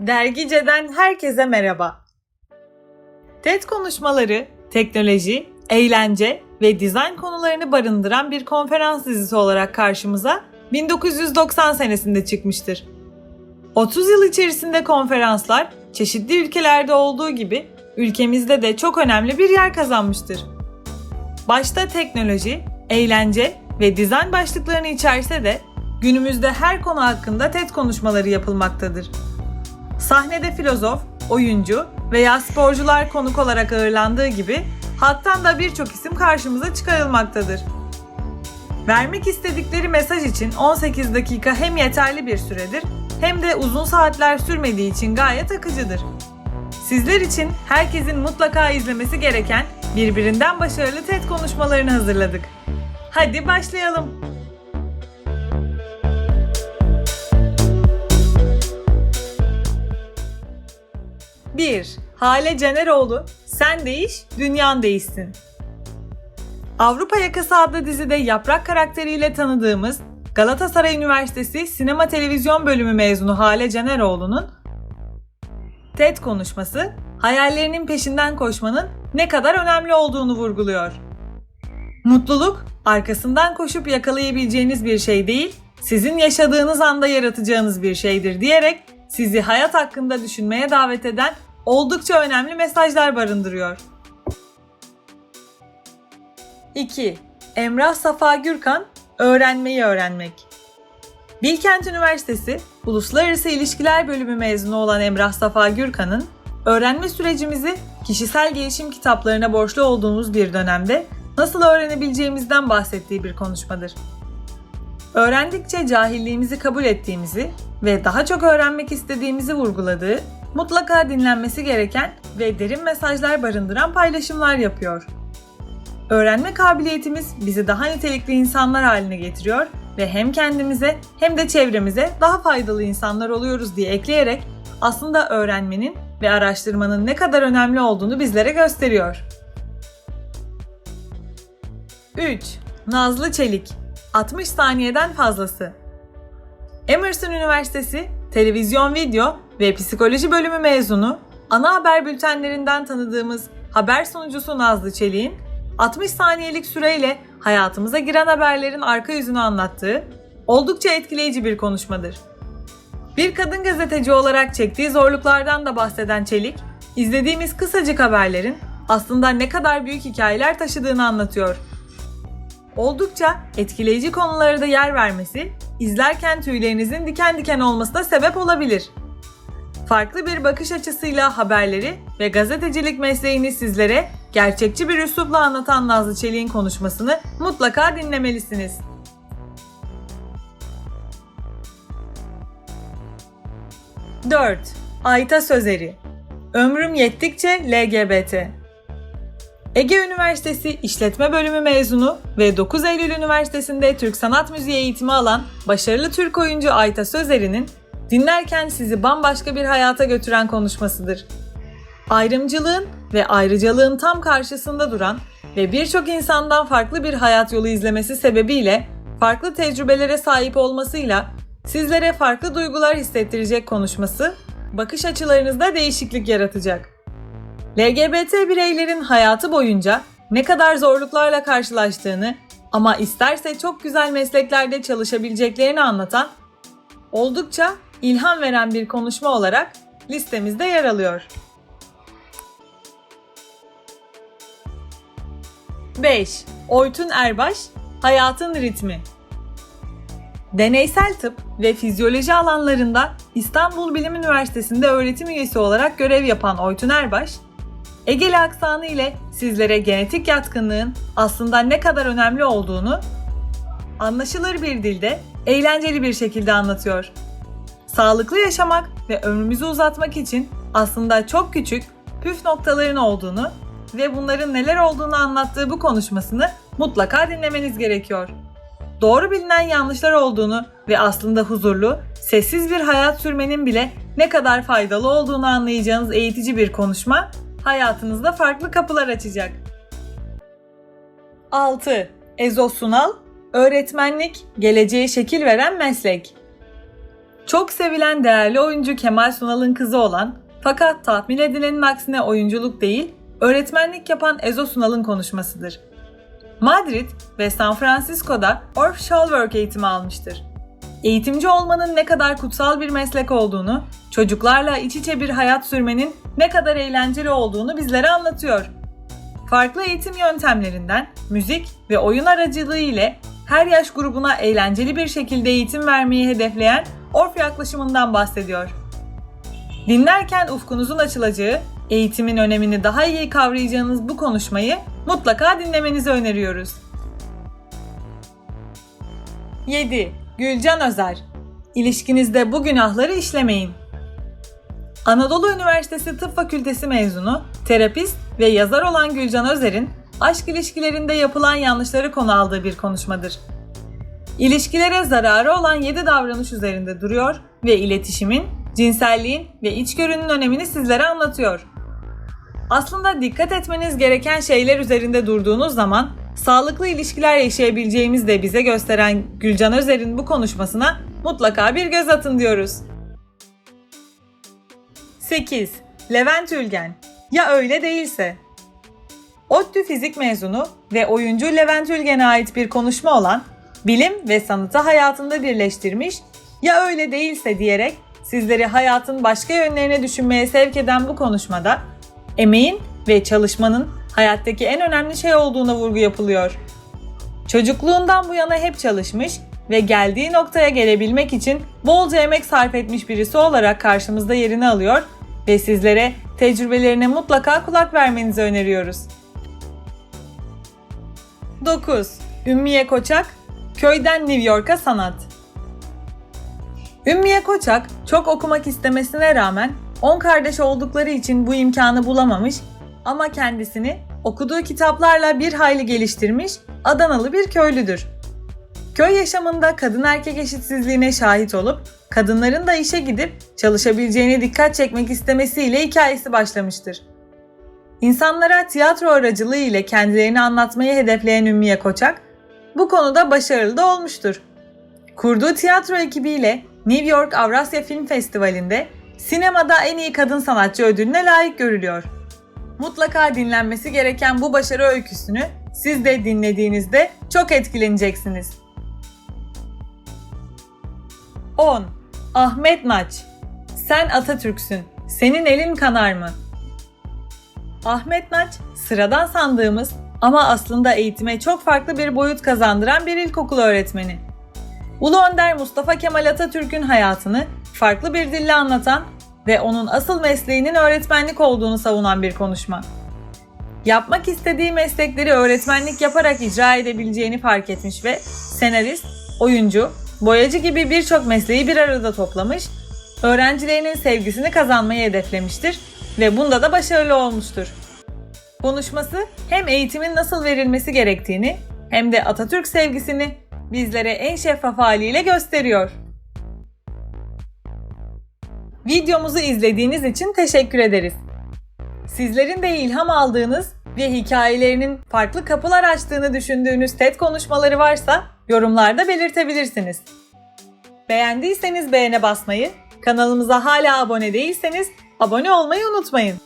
Dergice'den herkese merhaba. TED konuşmaları, teknoloji, eğlence ve dizayn konularını barındıran bir konferans dizisi olarak karşımıza 1990 senesinde çıkmıştır. 30 yıl içerisinde konferanslar çeşitli ülkelerde olduğu gibi ülkemizde de çok önemli bir yer kazanmıştır. Başta teknoloji, eğlence ve dizayn başlıklarını içerse de günümüzde her konu hakkında TED konuşmaları yapılmaktadır. Sahnede filozof, oyuncu veya sporcular konuk olarak ağırlandığı gibi halktan da birçok isim karşımıza çıkarılmaktadır. Vermek istedikleri mesaj için 18 dakika hem yeterli bir süredir hem de uzun saatler sürmediği için gayet akıcıdır. Sizler için herkesin mutlaka izlemesi gereken birbirinden başarılı TED konuşmalarını hazırladık. Hadi başlayalım. Bir, Hale Caneroğlu, Sen Değiş, Dünyan Değişsin. Avrupa Yakası adlı dizide Yaprak karakteriyle tanıdığımız Galatasaray Üniversitesi Sinema Televizyon Bölümü mezunu Hale Caneroğlu'nun TED konuşması, hayallerinin peşinden koşmanın ne kadar önemli olduğunu vurguluyor. Mutluluk, arkasından koşup yakalayabileceğiniz bir şey değil, sizin yaşadığınız anda yaratacağınız bir şeydir diyerek sizi hayat hakkında düşünmeye davet eden oldukça önemli mesajlar barındırıyor. 2. Emrah Safa Gürkan Öğrenmeyi Öğrenmek Bilkent Üniversitesi Uluslararası İlişkiler Bölümü mezunu olan Emrah Safa Gürkan'ın öğrenme sürecimizi kişisel gelişim kitaplarına borçlu olduğumuz bir dönemde nasıl öğrenebileceğimizden bahsettiği bir konuşmadır. Öğrendikçe cahilliğimizi kabul ettiğimizi ve daha çok öğrenmek istediğimizi vurguladığı, mutlaka dinlenmesi gereken ve derin mesajlar barındıran paylaşımlar yapıyor. Öğrenme kabiliyetimiz bizi daha nitelikli insanlar haline getiriyor ve hem kendimize hem de çevremize daha faydalı insanlar oluyoruz diye ekleyerek aslında öğrenmenin ve araştırmanın ne kadar önemli olduğunu bizlere gösteriyor. 3. Nazlı Çelik 60 saniyeden fazlası Emerson Üniversitesi Televizyon Video ve Psikoloji Bölümü mezunu, ana haber bültenlerinden tanıdığımız haber sunucusu Nazlı Çelik'in 60 saniyelik süreyle hayatımıza giren haberlerin arka yüzünü anlattığı oldukça etkileyici bir konuşmadır. Bir kadın gazeteci olarak çektiği zorluklardan da bahseden Çelik, izlediğimiz kısacık haberlerin aslında ne kadar büyük hikayeler taşıdığını anlatıyor. Oldukça etkileyici konulara da yer vermesi, izlerken tüylerinizin diken diken olmasına sebep olabilir. Farklı bir bakış açısıyla haberleri ve gazetecilik mesleğini sizlere gerçekçi bir üslupla anlatan Nazlı Çelik'in konuşmasını mutlaka dinlemelisiniz. Dört, Ayta Sözeri. Ömrüm yettikçe LGBT Ege Üniversitesi İşletme Bölümü mezunu ve 9 Eylül Üniversitesi'nde Türk Sanat Müziği eğitimi alan başarılı Türk oyuncu Ayta Sözeri'nin dinlerken sizi bambaşka bir hayata götüren konuşmasıdır. Ayrımcılığın ve ayrıcalığın tam karşısında duran ve birçok insandan farklı bir hayat yolu izlemesi sebebiyle farklı tecrübelere sahip olmasıyla sizlere farklı duygular hissettirecek konuşması bakış açılarınızda değişiklik yaratacak. LGBT bireylerin hayatı boyunca ne kadar zorluklarla karşılaştığını ama isterse çok güzel mesleklerde çalışabileceklerini anlatan oldukça ilham veren bir konuşma olarak listemizde yer alıyor. 5. Oytun Erbaş, Hayatın Ritmi Deneysel tıp ve fizyoloji alanlarında İstanbul Bilim Üniversitesi'nde öğretim üyesi olarak görev yapan Oytun Erbaş, Egeli aksanı ile sizlere genetik yatkınlığın aslında ne kadar önemli olduğunu anlaşılır bir dilde, eğlenceli bir şekilde anlatıyor. Sağlıklı yaşamak ve ömrümüzü uzatmak için aslında çok küçük püf noktaların olduğunu ve bunların neler olduğunu anlattığı bu konuşmasını mutlaka dinlemeniz gerekiyor. Doğru bilinen yanlışlar olduğunu ve aslında huzurlu, sessiz bir hayat sürmenin bile ne kadar faydalı olduğunu anlayacağınız eğitici bir konuşma hayatınızda farklı kapılar açacak. 6. Ezo Sunal, öğretmenlik, geleceğe şekil veren meslek. Çok sevilen değerli oyuncu Kemal Sunal'ın kızı olan fakat tahmin edilenin aksine oyunculuk değil, öğretmenlik yapan Ezo Sunal'ın konuşmasıdır. Madrid ve San Francisco'da Orff Shallwork eğitimi almıştır. Eğitimci olmanın ne kadar kutsal bir meslek olduğunu, çocuklarla iç içe bir hayat sürmenin ne kadar eğlenceli olduğunu bizlere anlatıyor. Farklı eğitim yöntemlerinden müzik ve oyun aracılığı ile her yaş grubuna eğlenceli bir şekilde eğitim vermeyi hedefleyen Orff yaklaşımından bahsediyor. Dinlerken ufkunuzun açılacağı, eğitimin önemini daha iyi kavrayacağınız bu konuşmayı mutlaka dinlemenizi öneriyoruz. 7. Gülcan Özer İlişkinizde bu günahları işlemeyin. Anadolu Üniversitesi Tıp Fakültesi mezunu, terapist ve yazar olan Gülcan Özer'in aşk ilişkilerinde yapılan yanlışları konu aldığı bir konuşmadır. İlişkilere zararı olan 7 davranış üzerinde duruyor ve iletişimin, cinselliğin ve içgörünün önemini sizlere anlatıyor. Aslında dikkat etmeniz gereken şeyler üzerinde durduğunuz zaman sağlıklı ilişkiler yaşayabileceğimizi de bize gösteren Gülcan Özer'in bu konuşmasına mutlaka bir göz atın diyoruz. 8. Levent Ülgen Ya öyle değilse? ODTÜ fizik mezunu ve oyuncu Levent Ülgen'e ait bir konuşma olan bilim ve sanatı hayatında birleştirmiş ya öyle değilse diyerek sizleri hayatın başka yönlerine düşünmeye sevk eden bu konuşmada emeğin ve çalışmanın hayattaki en önemli şey olduğuna vurgu yapılıyor. Çocukluğundan bu yana hep çalışmış ve geldiği noktaya gelebilmek için bolca emek sarf etmiş birisi olarak karşımızda yerini alıyor ve sizlere tecrübelerine mutlaka kulak vermenizi öneriyoruz. 9. Ümmiye Koçak, Köyden New York'a Sanat Ümmiye Koçak çok okumak istemesine rağmen 10 kardeş oldukları için bu imkanı bulamamış ama kendisini okuduğu kitaplarla bir hayli geliştirmiş Adanalı bir köylüdür. Köy yaşamında kadın erkek eşitsizliğine şahit olup kadınların da işe gidip çalışabileceğine dikkat çekmek istemesiyle hikayesi başlamıştır. İnsanlara tiyatro aracılığı ile kendilerini anlatmayı hedefleyen Ümmiye Koçak, bu konuda başarılı da olmuştur. Kurduğu tiyatro ekibiyle New York Avrasya Film Festivali'nde sinemada en iyi kadın sanatçı ödülüne layık görülüyor. Mutlaka dinlenmesi gereken bu başarı öyküsünü siz de dinlediğinizde çok etkileneceksiniz. 10. Ahmet Naç Sen Atatürk'sün. Senin elin kanar mı? Ahmet Naç, sıradan sandığımız ama aslında eğitime çok farklı bir boyut kazandıran bir ilkokul öğretmeni. Ulu Önder Mustafa Kemal Atatürk'ün hayatını farklı bir dille anlatan ve onun asıl mesleğinin öğretmenlik olduğunu savunan bir konuşma. Yapmak istediği meslekleri öğretmenlik yaparak icra edebileceğini fark etmiş ve senarist, oyuncu, boyacı gibi birçok mesleği bir arada toplamış, öğrencilerinin sevgisini kazanmayı hedeflemiştir ve bunda da başarılı olmuştur. Konuşması hem eğitimin nasıl verilmesi gerektiğini hem de Atatürk sevgisini bizlere en şeffaf haliyle gösteriyor. Videomuzu izlediğiniz için teşekkür ederiz. Sizlerin de ilham aldığınız ve hikayelerinin farklı kapılar açtığını düşündüğünüz TED konuşmaları varsa yorumlarda belirtebilirsiniz. Beğendiyseniz beğene basmayı, kanalımıza hala abone değilseniz abone olmayı unutmayın.